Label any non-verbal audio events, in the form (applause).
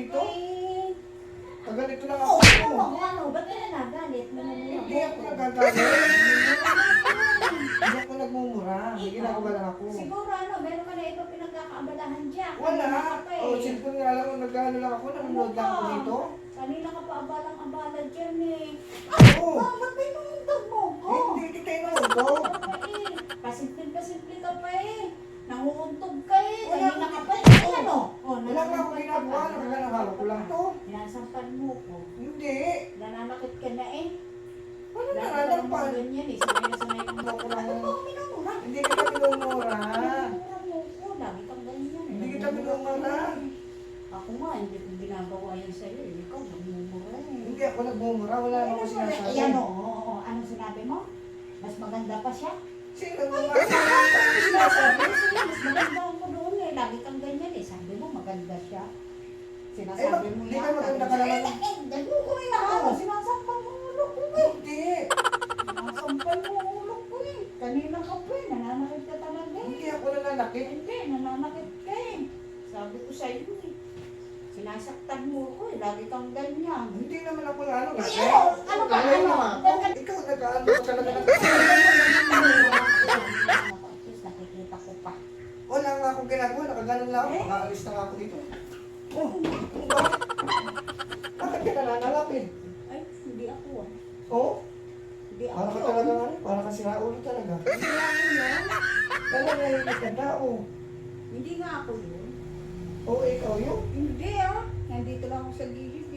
dito. Kaganito lang Oo, ako. ano mo? Ano? Ba't ka nagalit? Nanunulak Hindi ako nagagalit. (laughs) Hindi ako nagmumura. May ginagawa lang ako. Siguro ano, meron ka na iba pinagkakaabalahan dyan. Wala. Pa eh. Oh, cellphone nga lang. Nag-ano lang ako. Nanonood lang ako dito. Kanina ka pa abalang-abala dyan eh. Oo. Nga akong ginagawa. Nakaganahalo ko lang to. Sinasampan mo ko. Hindi. Nananakit ka na eh. Ano nananapan? naman ganyan eh. Sanay na sanay kang Ako lang. Ano ba minumura? Hindi kita minumura. Mo ko. Lagi kang ganyan eh. Hindi kita minumura. Ako nga, hindi ko ginagawa yan sa'yo eh. Ikaw, minumura eh. Hindi ako nagmumura. Wala naman ako sinasabi. Ayan o. Anong sinabi mo? Mas maganda pa siya? Sino mo? Ano sinasabi? Mas maganda ako doon eh. Lagi kang ganyan eh. Sabi mo, maganda siya. Eh, Sinasabi mag- mo di yan. ba maganda ka naman? Eh, eh, dalo ko rin ako. Sinasampan mo ulo ko eh. Hindi. Sinasampan mo ulo ko eh. Kanina ka pa eh. Nananakit ka talaga eh. Hindi ako nananakit. Hindi, nananakit ka eh. Sabi ko sa'yo eh. Sinasaktan mo ko eh. Lagi kang ganyan. Hindi naman ako na ano. Ay, ano? Ano ba? Mo Ano? ako. Ikaw nag-ano ka talaga ng... Tapos nakikita ko pa. Wala nga akong ginagawa. Nakaganon lang ako. Eh? Na nga ako dito. Oh, ba? Bakit ka nananalapin? Ay, hindi ako ah. Oh, Hindi ako. para ka talaga ano? Para ka sira ulo talaga. Ako yun. Dala na yung ka tao. Hindi nga ako yun. Oo, ikaw yun. Hindi ah. Nandito lang ako sa gilid